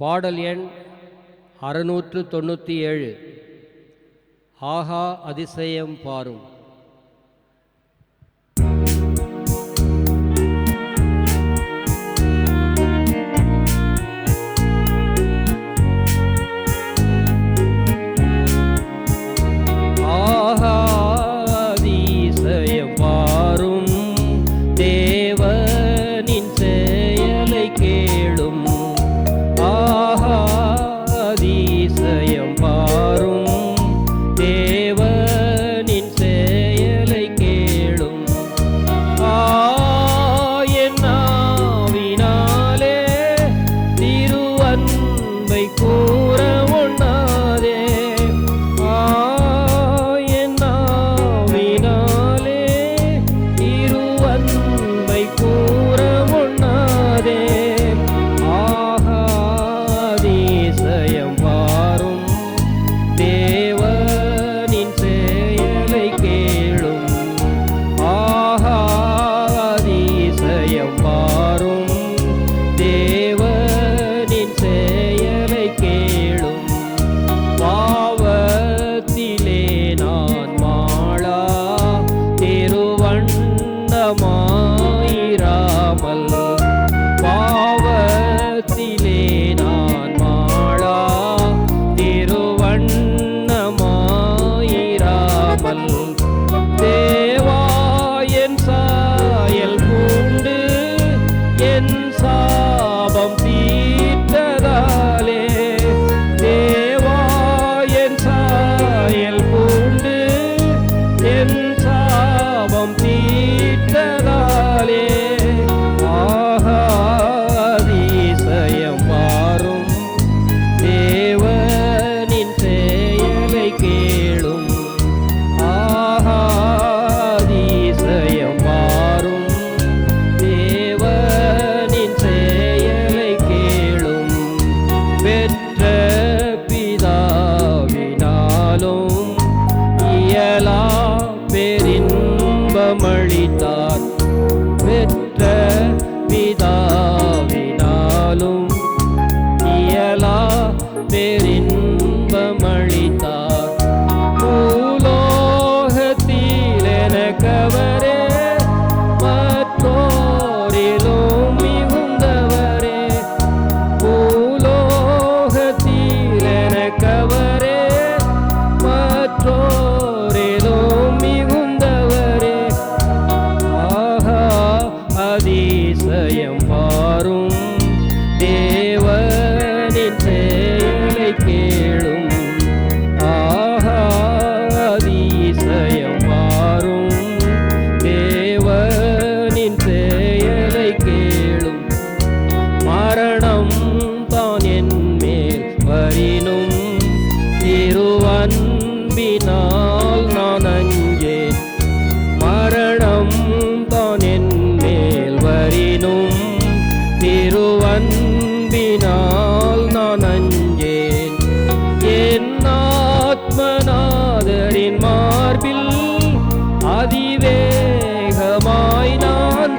பாடல் எண் அறுநூற்று தொண்ணூற்றி ஏழு. ஆஹா அதிசயம் பாரும். திருவன்பை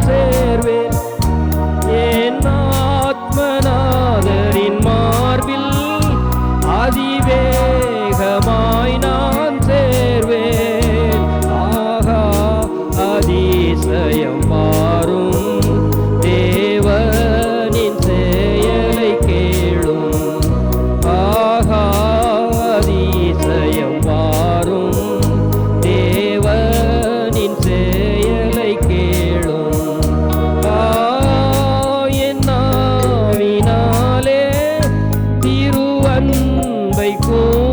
intervenir. அன்பை கூ